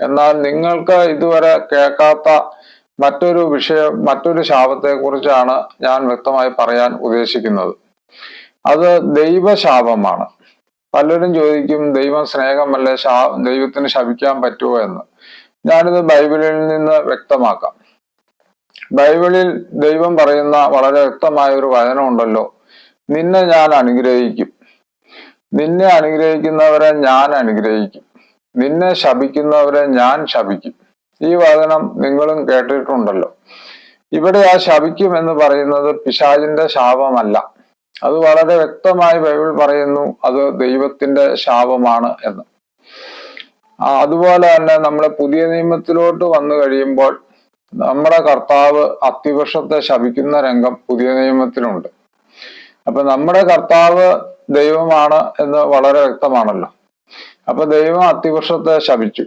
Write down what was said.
എന്നാൽ നിങ്ങൾക്ക് ഇതുവരെ കേൾക്കാത്ത മറ്റൊരു വിഷയം മറ്റൊരു ശാപത്തെ കുറിച്ചാണ് ഞാൻ വ്യക്തമായി പറയാൻ ഉദ്ദേശിക്കുന്നത്. അത് ദൈവശാപമാണ്. പലരും ചോദിക്കും ദൈവം സ്നേഹമല്ലേ ശാ ദൈവത്തിന് ശപിക്കാൻ പറ്റുമോ എന്ന്? ഞാനിത് ബൈബിളിൽ നിന്ന് വ്യക്തമാക്കാം. ബൈബിളിൽ ദൈവം പറയുന്ന വളരെ വ്യക്തമായ ഒരു വചനം ഉണ്ടല്ലോ നിന്നെ ഞാൻ അനുഗ്രഹിക്കും. നിന്നെ അനുഗ്രഹിക്കുന്നവരെ ഞാൻ അനുഗ്രഹിക്കും. നിന്നെ ശപിക്കുന്നവരെ ഞാൻ ശപിക്കും. ഈ വചനം നിങ്ങളും കേട്ടിട്ടുണ്ടല്ലോ. ഇവിടെ ആ ശപിക്കും എന്ന് പറയുന്നത് പിശാചിന്റെ ശാപമല്ല. അത് വളരെ വ്യക്തമായി ബൈബിൾ പറയുന്നു അത് ദൈവത്തിന്റെ ശാപമാണ് എന്ന്. അതുപോലെ തന്നെ നമ്മുടെ പുതിയ നിയമത്തിലോട്ട് വന്നു കഴിയുമ്പോൾ നമ്മുടെ കർത്താവ് അത്തിവർഷത്തെ ശപിക്കുന്ന രംഗം പുതിയ നിയമത്തിലുണ്ട്. അപ്പൊ നമ്മുടെ കർത്താവ് ദൈവമാണ് എന്ന് വളരെ വ്യക്തമാണല്ലോ. അപ്പൊ ദൈവം അത്തിവർഷത്തെ ശപിച്ചു.